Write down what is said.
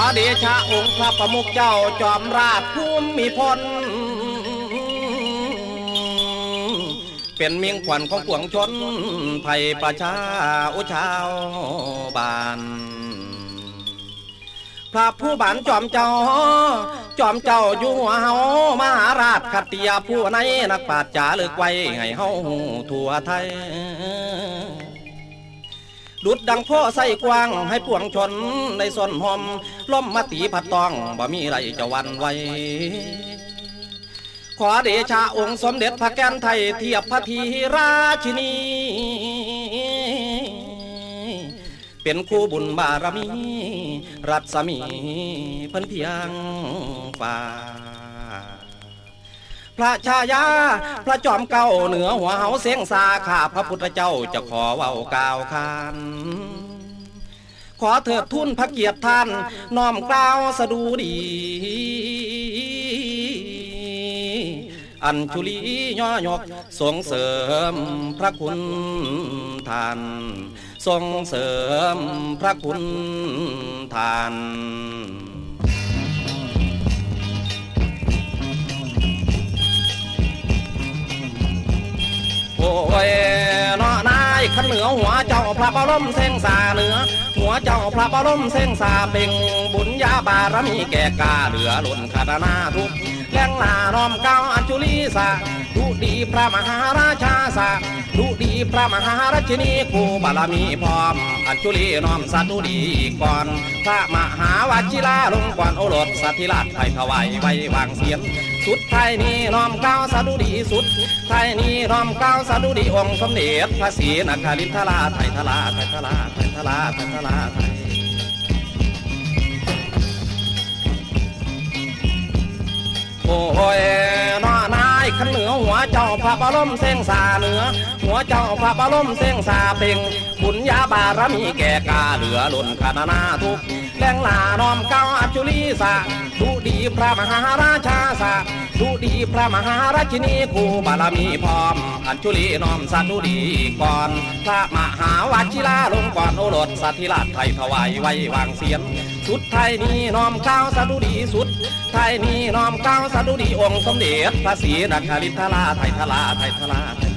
อเดชะองค์พระประมุขเจ้าจอมราชภูมิพล เป็นเมียงขวัญของปวงชนไทยประชาอุชาวบานพระผู้บานจอมเจ้า จอมเจ้าอยู่หัวเฮามหาราชขัตติยาผู้ในนักปราชญ์จาเลิกไว้ให้เฮาทั่วไทย ดุดดังพ่อใส่กว้างให้ปวงชนในส่วนหอมล้มมาตีผัดตองบ่มีไรจะวันไหวขอเดชะองค์สมเด็จพระแก้นไทยเทียบพระทีราชินี เป็นคู่บุญบารมี รัศมีเพิ่นเพียงฟ้า พระชายา พระจอมเก่าเหนือหัวเฮาเสียงสาข้าพระพุทธเจ้าจะขอเว้ากล่าวคานขอเถิดทุนพระเกียรติท่านน้อมกล่าวสดุดี อัญชุลีย่อยกส่งเสริมพระคุณท่านส่งเสริมพระคุณท่าน ยเนาะนายขันเหนือหัวเจ้าพระบรมเส้งสาเหนือ หัวเจ้าพระบรมเส้งสาเป่งบุญญาบารมีแก่กาเหลือล้นคาตนาทุกแรงหนาน้อมเก้าอัญชุลีสาดุดีพระมหาราชาสา ดุดีพระมหาราชินีคูบารมีพร้อม อัญชุลีน้อมสัตุดีก่อน พระมหาวชิราลงก่อนโอรสสัตธิราชไทยถวายไว้วางเสียนสุดไทยนี้น้อมเก้าวสาดุดีสุด ไทยนี้น้อมเก้าวสาดุดีองค์สมเด็จพระศรีนครินทราไทยทลาไทยทลาไทยทลาไทยทลาไทย พระบรมเส้งสาเหนือ หัวเจ้าพระบรมเส้งสาเป่งบุญญาบารมีแก่กาเหลือล้นคานาทุกแรงลาน้อมเก้า จุลีสาดุดีพระมหาราชาสาดุดีพระมหาราชินีผู้บารมีพร้อม อัญชุลีน้อมสัตุดีก่อน พระมหาวชิราลงก่อนโอรสสัทธิราชไทยถวายไว้วางเสียนสุดไทยนี้น้อมก้าวสัตุดีสุด ไทยนี้น้อมก้าวสัตุดีองค์สมเด็จพระศรีนครินทราไทยทลาไทยทลาไทย